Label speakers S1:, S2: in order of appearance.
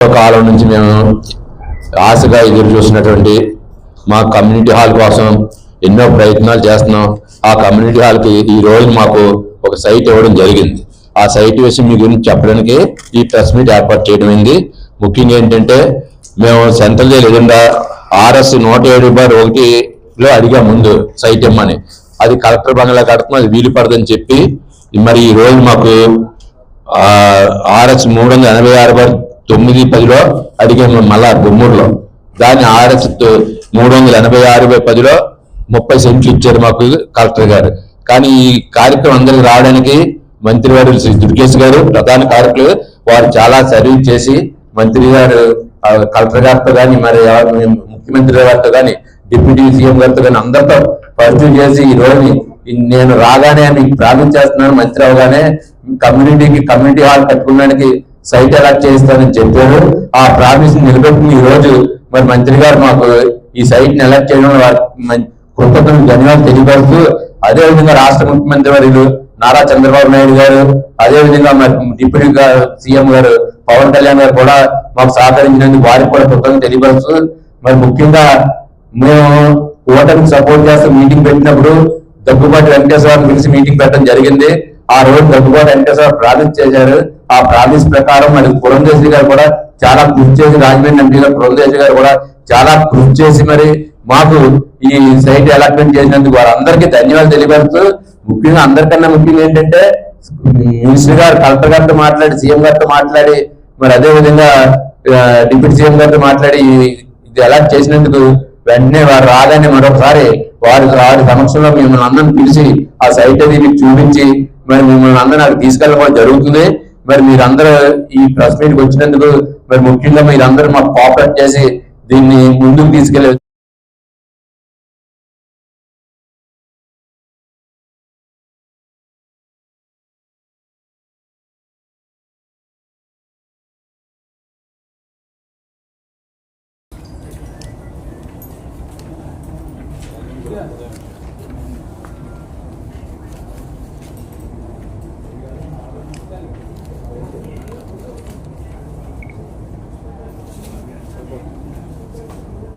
S1: కాలం నుంచి మేము ఆశగా ఎదురు చూసినటువంటి మా కమ్యూనిటీ హాల్ కోసం ఎన్నో ప్రయత్నాలు చేస్తున్నాం. ఆ కమ్యూనిటీ హాల్కి ఈ రోజు మాకు ఒక సైట్ ఇవ్వడం జరిగింది. ఆ సైట్ విషయం మీ గురించి చెప్పడానికి ఈ ప్రెస్ మీట్ ఏర్పాటు చేయడమైంది ముఖ్యంగా ఏంటంటే మేము సెంట్రల్ జైలు ఎదురుగా ఆర్ఎస్ నూట ఏడు బార్ ఒకటిలో అడిగా ముందు సైట్ ఇమ్మని. అది కలెక్టర్ బంగ్లా కడుతున్నాం అది వీలు పడదని చెప్పి మరి ఈ రోజు మాకు ఆర్ఎస్ మూడు వందల ఎనభై ఆరు బార్ తొమ్మిది పదిలో అడిగాము మళ్ళా గుమ్మూరులో. దాన్ని ఆర్ఎస్ మూడు వందల ఎనభై ఆరు బై పదిలో ముప్పై సెంట్లు ఇచ్చారు మాకు కలెక్టర్ గారు. కానీ ఈ కార్యక్రమం అందరికి రావడానికి మంత్రి వారు శ్రీ దుర్గేష్ గారు ప్రధాన కార్యకులు వారు చాలా సర్వీస్ చేసి మంత్రి గారు కలెక్టర్ గారితో కానీ మరి ఎవరు ముఖ్యమంత్రి గారితో కానీ డిప్యూటీ సీఎం గారితో కానీ అందరితో పరిచయం చేసి ఈ రోజు నేను రాగానే మీకు ప్రామిస్ చేస్తున్నాను మంత్రి అవగానే. కమ్యూనిటీకి కమ్యూనిటీ హాల్ కట్టుకోవడానికి సైట్ అలాట్ చేస్తానని చెప్పారు. ఆ ప్రామిస్ నిలబెట్టుకుని ఈ రోజు మరి మంత్రి గారు మాకు ఈ సైట్ని ఎలక్ట్ చేయడం కృతజ్ఞతలు ధన్యవాదాలు తెలియపరుస్తూ అదే విధంగా రాష్ట్ర ముఖ్యమంత్రి వర్యులు నారా చంద్రబాబు నాయుడు గారు అదే విధంగా మరి డిప్యూటీ సీఎం గారు పవన్ కళ్యాణ్ గారు కూడా మాకు సహకరించినందుకు వారికి కూడా కృతజ్ఞతలు తెలియపరుస్తూ మరి ముఖ్యంగా మేము ఓటమికి సపోర్ట్ చేస్తూ మీటింగ్ పెట్టినప్పుడు దగ్గుబాటి వెంకటేశ్వరరావు పిలిచి మీటింగ్ పెట్టడం జరిగింది. ఆ రోజు దగ్గుబాటి వెంకటేశ్వర ప్రార్థన చేశారు. ఆ ప్రామిస్ ప్రకారం మరి పురంధేశ్వరి గారు కూడా చాలా కృషి చేసి రాజమండ్రి ఎంపీ గారు పురంధేశ్వరి గారు కూడా చాలా కృషి చేసి మరి మాకు ఈ సైట్ అలాట్మెంట్ చేసినందుకు వారందరికీ ధన్యవాదాలు తెలియపరుస్తూ ముఖ్యంగా అందరికన్నా ముఖ్యంగా ఏంటంటే మినిస్టర్ గారు కలెక్టర్ గారితో మాట్లాడి సీఎం గారితో మాట్లాడి మరి అదే విధంగా డిప్యూటీ సీఎం గారితో మాట్లాడి ఇది అలాట్ చేసినందుకు వెంటనే వారు రాగానే మరొకసారి వారి వారి సమక్షంలో మిమ్మల్ని అందరం పిలిచి ఆ సైట్ అది మీకు చూపించి మరి మిమ్మల్ని అందరూ నాకు తీసుకెళ్ళడం జరుగుతుంది. మరి మీరందరూ ఈ ప్రెస్ మీట్ వచ్చినందుకు మరి ముఖ్యంగా మీరందరూ మాకు కోఆపరేట్ చేసి దీన్ని ముందుకు తీసుకెళ్ళే Yeah.